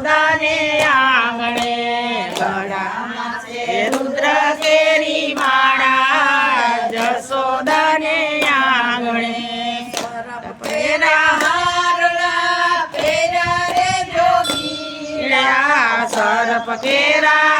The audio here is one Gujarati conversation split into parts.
જસોદાને આંગણે છે રુદ્ર કેરી માળા જસોદાને આંગણે. સરપ કેરા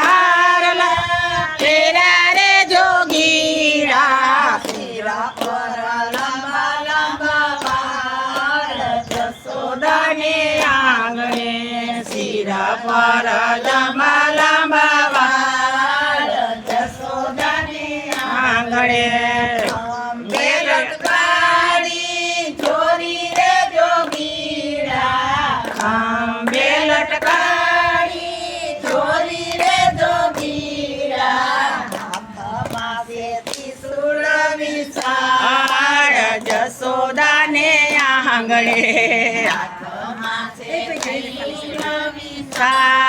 આંબે લટકારી ચોરી રે ત્રિશુળ વિશાળ જસોદાને આંગણે. વિશાળ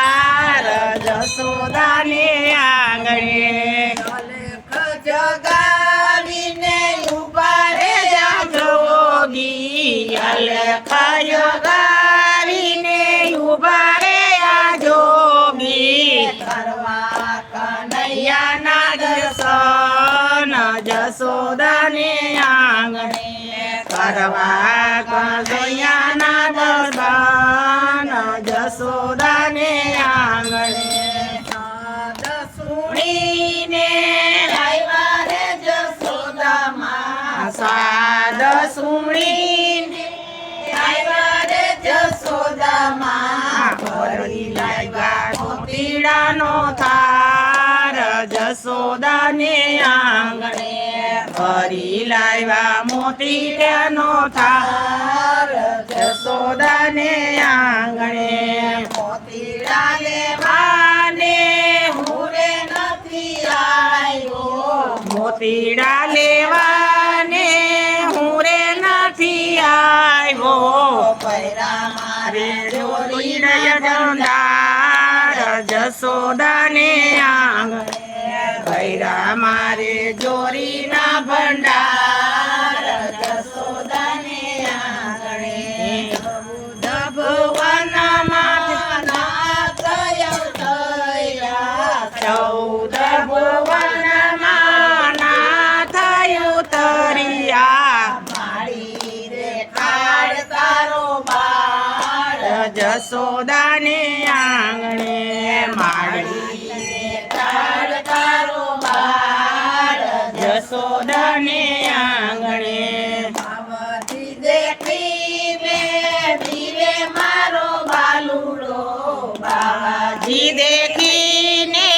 જસોદાને આંગણે કરવા કનૈયાના દર્શન જસોદાને આંગણે સુણીને આવ્યા રે જસોદામાં સાદ સુણીને આવ્યા રે જસોદામાં ભરી લાવ્યા મોતીડાનો થાર જસોદાને આંગણે ફરી લાવ્યા મોતીડાનો થાર. સોદાને આંગણે મોતીડા લેવાને હુરે નથી આવ્યો. મોતીડા લેવાને હુરે નથી આવ્યો. પૈરા મારે જોડી દંડાર જસોદાને પૈરા જોરી જોરીના ભંડાર જસોદાને આંગણે નાથ ચૌદ ભુવન નાથ ઉતરિયા મારી રે કાળ તારો બાળ જસોદાને બાવાજી દેખીને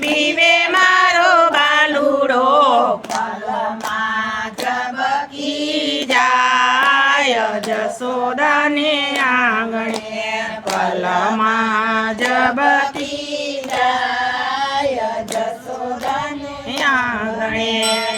બીવે મારો બાલુડો. પલમાં જબકી જાય જસોદાને આંગણે. પલમાં જબકી જાય જસોદાને આંગણે.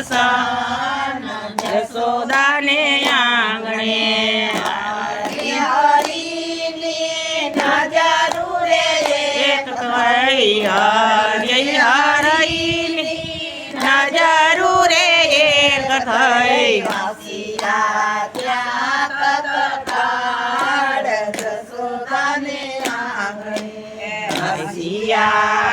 દર્શન જસોદાને આંગણે હરી હરી નજરું રે એક થઈ વાસીરા ત્યાં કતકાળ જસોદાને આંગણે વાસીયા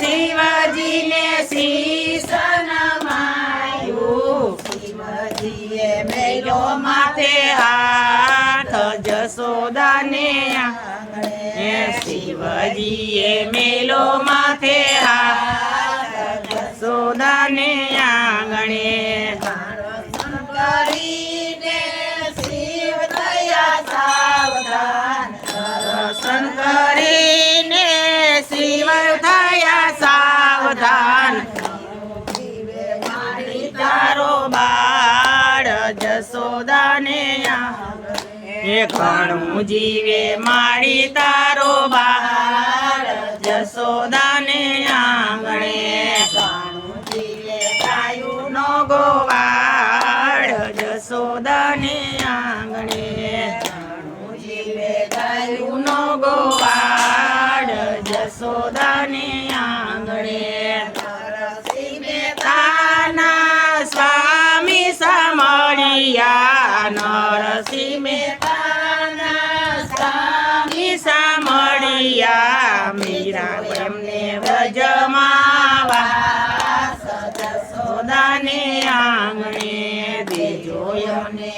શિવજીને શીશ નમાયો શિવજી શિવજીએ મેલો માથે હાથ જસોદાને આંગણે. શિવજીએ મેલો માથે હાથ જસોદાને જસોદાને એ ઘણું જીવે મારી તારો બહાર જસોદાને રાખો એમને વ્રજમાવા સોદાને આંગણે દેજો એમને